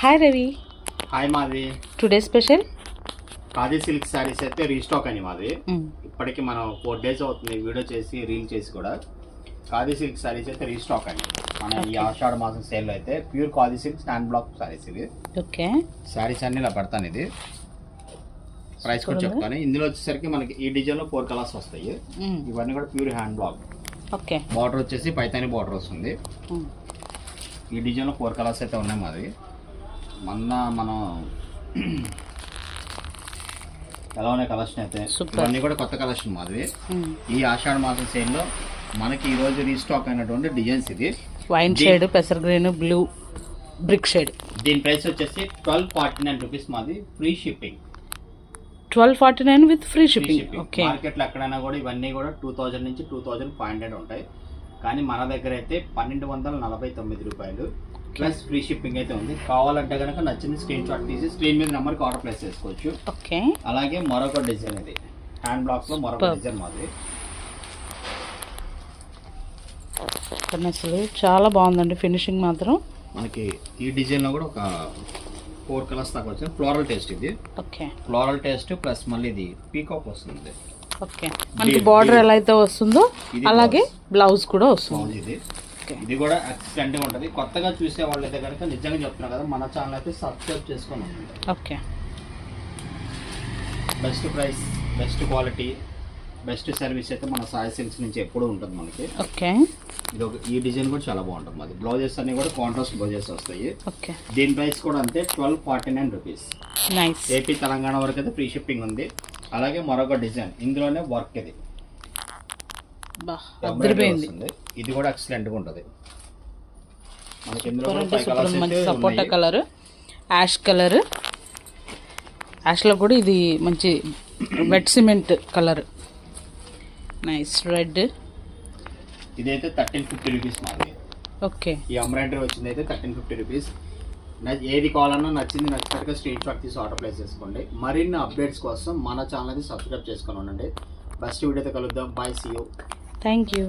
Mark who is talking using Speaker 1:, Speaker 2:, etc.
Speaker 1: Hi Ravi
Speaker 2: hi మాది
Speaker 1: today special
Speaker 2: khadi silk sarees అయితే restock అని మాది. ఇప్పటికి మనం ఫోర్ డేస్ అవుతుంది వీడియో చేసి రీల్ చేసి కూడా. ఖాదీ సిల్క్ శారీస్ అయితే రీస్టాక్ అండి. మన ఈ. ఆషాఢ మాసం సేల్ అయితే pure khadi silk stand block sarees ఇవి
Speaker 1: ఓకే
Speaker 2: శారీస్ అన్ని ఇలా పడతాను ఇది. ప్రైస్ కూడా. చెప్తాను. ఇందులో వచ్చేసరికి మనకి ఈ డిజైన్లో ఫోర్ కలర్స్ వస్తాయి. ఇవన్నీ కూడా pure hand block
Speaker 1: okay
Speaker 2: border వచ్చేసి పైతాని బార్డర్ వస్తుంది. ఈ డిజైన్లో ఫోర్ కలర్స్ అయితే ఉన్నాయి మాది. మొన్న మనం ఎలా ఉన్నాయి కలెక్షన్ అయితే. ఇవన్నీ కూడా కొత్త కలెక్షన్ మాది ఈ ఆషాఢ మాసం సేల్లో మనకి ఈ రోజు రీస్టాక్ అయినటువంటి డిజైన్స్ ఇది.
Speaker 1: వైన్ షేడ్ పెసర్ గ్రీన్ బ్లూ బ్రిక్ షేడ్
Speaker 2: దీని ప్రైస్ వచ్చేసి ట్వెల్వ్ ఫార్టీ నైన్ రూపీస్ మాది free shipping
Speaker 1: twelve forty nine with free shipping okay
Speaker 2: మార్కెట్లో ఎక్కడైనా కూడా ఇవన్నీ కూడా టూ థౌజండ్ నుంచి టూ థౌజండ్ ఫైవ్ హండ్రెడ్ ఉంటాయి. కానీ మన దగ్గర అయితే పన్నెండు వందల నలభై తొమ్మిది రూపాయలు. ప్లస్ ఫ్రీ షిప్పింగ్ అయితే ఉంది. కావాలంటే కనుక నచ్చిన స్క్రీన్ షాట్ తీసి స్క్రీన్ మీద నెంబర్కి ఆర్డర్ ప్లేస్ చేసుకోవచ్చు.
Speaker 1: ఓకే
Speaker 2: అలాగే మరొక డిజైన్ ఇది. హ్యాండ్ బ్లాక్స్లో మరొక. డిజైన్ మాది.
Speaker 1: అసలు చాలా బాగుందండి ఫినిషింగ్ మాత్రం.
Speaker 2: మనకి ఈ డిజైన్లో కూడా ఒక ఫోర్ కలర్స్ దాకా వచ్చింది. ఫ్లోరల్ టేస్ట్ ఇది.
Speaker 1: ఓకే
Speaker 2: ఫ్లోరల్ టేస్ట్ ప్లస్ మళ్ళీ ఇది పీకాక్ వస్తుంది.
Speaker 1: ఓకే మనకి బార్డర్. ఎలా అయితే వస్తుందో అలాగే బ్లౌజ్ కూడా వస్తుంది.
Speaker 2: ఇది. కూడా ఎక్సలెంట్ ఉంటది. కొత్తగా చూసే వాళ్ళైతే కనుక నిజంగా చెప్తున్నా కదా మన ఛానల్ అయితే సబ్స్క్రైబ్ చేసుకొని ఉండండి.
Speaker 1: Okay
Speaker 2: best price best quality best service అయితే మన సాయి సిల్క్స్ నుంచి ఎప్పుడూ ఉంటుంది మనకి.
Speaker 1: ఓకే
Speaker 2: ఇది ఒక ఈ డిజైన్ కూడా చాలా బాగుంటుంది మాది. బ్లౌజెస్ అన్ని కూడా కాంట్రాస్ట్ బ్లౌజెస్ వస్తాయి.
Speaker 1: ఓకే
Speaker 2: దీని ప్రైస్ కూడా అంతే twelve forty nine rupees
Speaker 1: nice
Speaker 2: AP Telangana వరకు అయితే ఫ్రీ షిప్పింగ్ ఉంది. అలాగే మరొక డిజైన్. ఇందులోనే వర్క్ ఇది. ఇది కూడా ఎక్సలెంట్గా ఉంటుంది. మనకి ఇందులో
Speaker 1: మంచి సపోటా. Colour ash colour. యాష్లో కూడా ఇది మంచి wet cement colour. Nice red
Speaker 2: ఇదైతే థర్టీన్ ఫిఫ్టీ రూపీస్
Speaker 1: ఓకే
Speaker 2: ఈ ఎంబ్రాయిడరీ వచ్చింది అయితే థర్టీన్ ఫిఫ్టీ రూపీస్ ఏది కావాలన్నా నచ్చింది నచ్చినట్టుగా స్క్రీన్ షాట్ తీసి ఆర్డర్ ప్లేస్ చేసుకోండి. మరిన్ని అప్డేట్స్ కోసం మన ఛానల్ సబ్స్క్రైబ్ చేసుకొని ఉండండి. బెస్ట్ వీడియోతో కలుద్దాం. Bye see you
Speaker 1: thank you